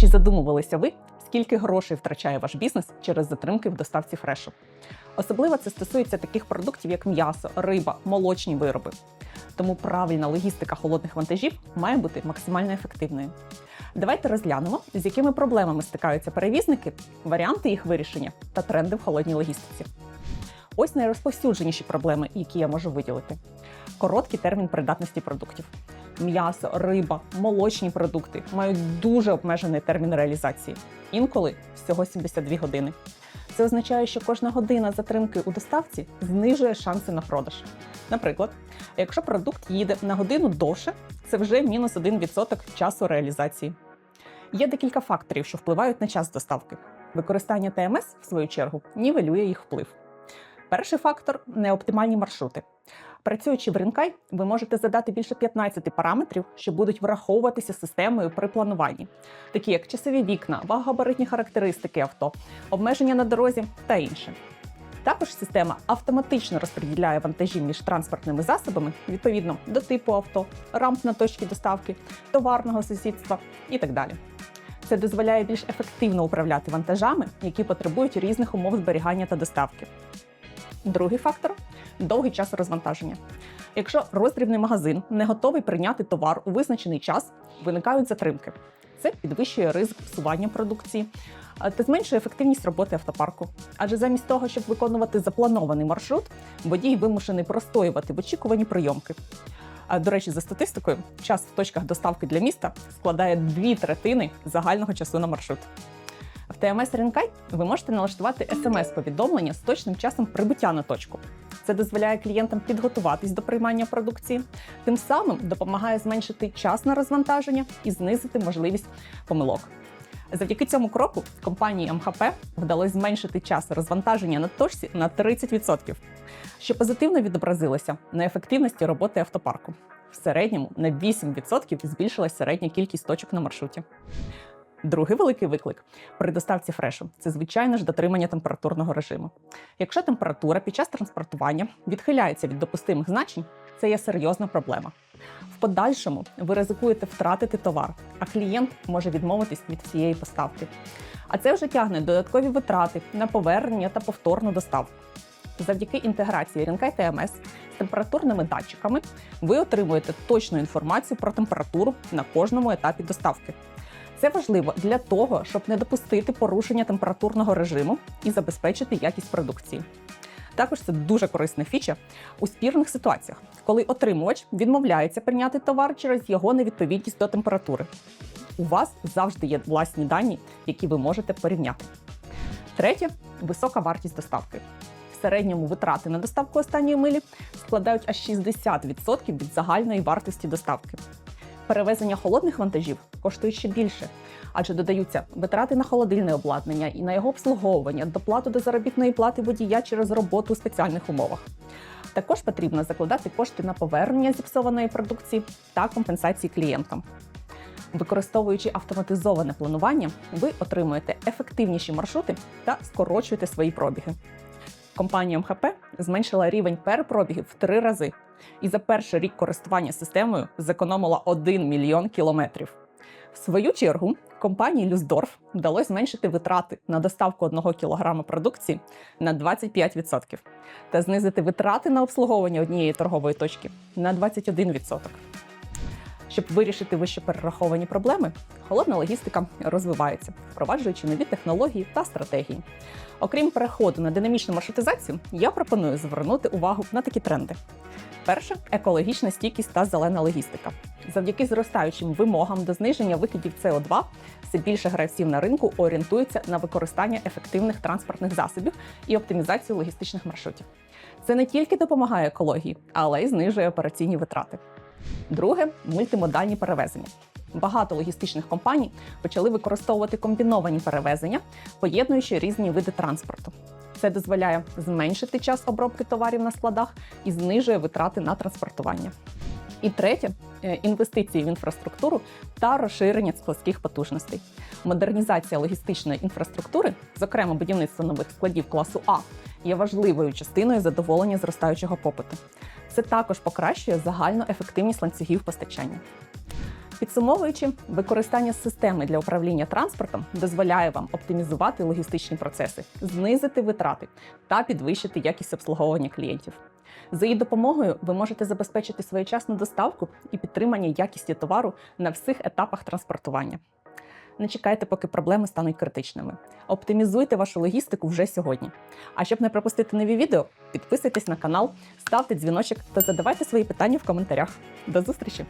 Чи задумувалися ви, скільки грошей втрачає ваш бізнес через затримки в доставці фрешу? Особливо це стосується таких продуктів, як м'ясо, риба, молочні вироби. Тому правильна логістика холодних вантажів має бути максимально ефективною. Давайте розглянемо, з якими проблемами стикаються перевізники, варіанти їх вирішення та тренди в холодній логістиці. Ось найрозповсюдженіші проблеми, які я можу виділити: короткий термін придатності продуктів. М'ясо, риба, молочні продукти мають дуже обмежений термін реалізації, інколи всього 72 години. Це означає, що кожна година затримки у доставці знижує шанси на продаж. Наприклад, якщо продукт їде на годину довше, це вже мінус 1% часу реалізації. Є декілька факторів, що впливають на час доставки. Використання ТМС, в свою чергу, нівелює їх вплив. Перший фактор неоптимальні маршрути. Працюючи в Ринкай, ви можете задати більше 15 параметрів, що будуть враховуватися системою при плануванні, такі як часові вікна, вагогабаритні характеристики авто, обмеження на дорозі та інше. Також система автоматично розподіляє вантажі між транспортними засобами відповідно до типу авто, рамп на точки доставки, товарного сусідства і так далі. Це дозволяє більш ефективно управляти вантажами, які потребують різних умов зберігання та доставки. Другий фактор довгий час розвантаження. Якщо роздрібний магазин не готовий прийняти товар у визначений час, виникають затримки. Це підвищує ризик псування продукції та зменшує ефективність роботи автопарку. Адже замість того, щоб виконувати запланований маршрут, водій вимушений простоювати в очікуванні прийомки. А до речі, за статистикою, час в точках доставки для міста складає дві третини загального часу на маршрут. В ТМС Рінкай ви можете налаштувати смс-повідомлення з точним часом прибуття на точку. Це дозволяє клієнтам підготуватись до приймання продукції, тим самим допомагає зменшити час на розвантаження і знизити можливість помилок. Завдяки цьому кроку компанії МХП вдалося зменшити час розвантаження на точці на 30%, що позитивно відобразилося на ефективності роботи автопарку. В середньому на 8% збільшилась середня кількість точок на маршруті. Другий великий виклик при доставці фрешу це звичайно ж дотримання температурного режиму. Якщо температура під час транспортування відхиляється від допустимих значень, це є серйозна проблема. В подальшому ви ризикуєте втратити товар, а клієнт може відмовитись від всієї поставки. А це вже тягне додаткові витрати на повернення та повторну доставку. Завдяки інтеграції Рінкай ТМС з температурними датчиками ви отримуєте точну інформацію про температуру на кожному етапі доставки. Це важливо для того, щоб не допустити порушення температурного режиму і забезпечити якість продукції. Також це дуже корисна фіча у спірних ситуаціях, коли отримувач відмовляється прийняти товар через його невідповідність до температури. У вас завжди є власні дані, які ви можете порівняти. Третє висока вартість доставки. В середньому витрати на доставку останньої милі складають аж 60% від загальної вартості доставки. Перевезення холодних вантажів коштує ще більше, адже додаються витрати на холодильне обладнання і на його обслуговування, доплату до заробітної плати водія через роботу у спеціальних умовах. Також потрібно закладати кошти на повернення зіпсованої продукції та компенсації клієнтам. Використовуючи автоматизоване планування, ви отримуєте ефективніші маршрути та скорочуєте свої пробіги. Компанія МХП зменшила рівень перепробігів в три рази і за перший рік користування системою зекономила 1 мільйон кілометрів. В свою чергу компанії Люсдорф вдалося зменшити витрати на доставку 1 кг продукції на 25% та знизити витрати на обслуговування однієї торгової точки на 21%. Щоб вирішити вище перераховані проблеми, холодна логістика розвивається, впроваджуючи нові технології та стратегії. Окрім переходу на динамічну маршрутизацію, я пропоную звернути увагу на такі тренди. Перше екологічна стійкість та зелена логістика. Завдяки зростаючим вимогам до зниження викидів СО2 все більше гравців на ринку орієнтуються на використання ефективних транспортних засобів і оптимізацію логістичних маршрутів. Це не тільки допомагає екології, але й знижує операційні витрати. Друге мультимодальні перевезення. Багато логістичних компаній почали використовувати комбіновані перевезення, поєднуючи різні види транспорту. Це дозволяє зменшити час обробки товарів на складах і знижує витрати на транспортування. І третє е, інвестиції в інфраструктуру та розширення складських потужностей. Модернізація логістичної інфраструктури, зокрема будівництво нових складів класу А, є важливою частиною задоволення зростаючого попиту. Це також покращує загальну ефективність ланцюгів постачання. Підсумовуючи, використання системи для управління транспортом дозволяє вам оптимізувати логістичні процеси, знизити витрати та підвищити якість обслуговування клієнтів. За її допомогою ви можете забезпечити своєчасну доставку і підтримання якісті товару на всіх етапах транспортування. Не чекайте, поки проблеми стануть критичними. Оптимізуйте вашу логістику вже сьогодні. А щоб не пропустити нові відео, підписуйтесь на канал, ставте дзвіночок та задавайте свої питання в коментарях. До зустрічі!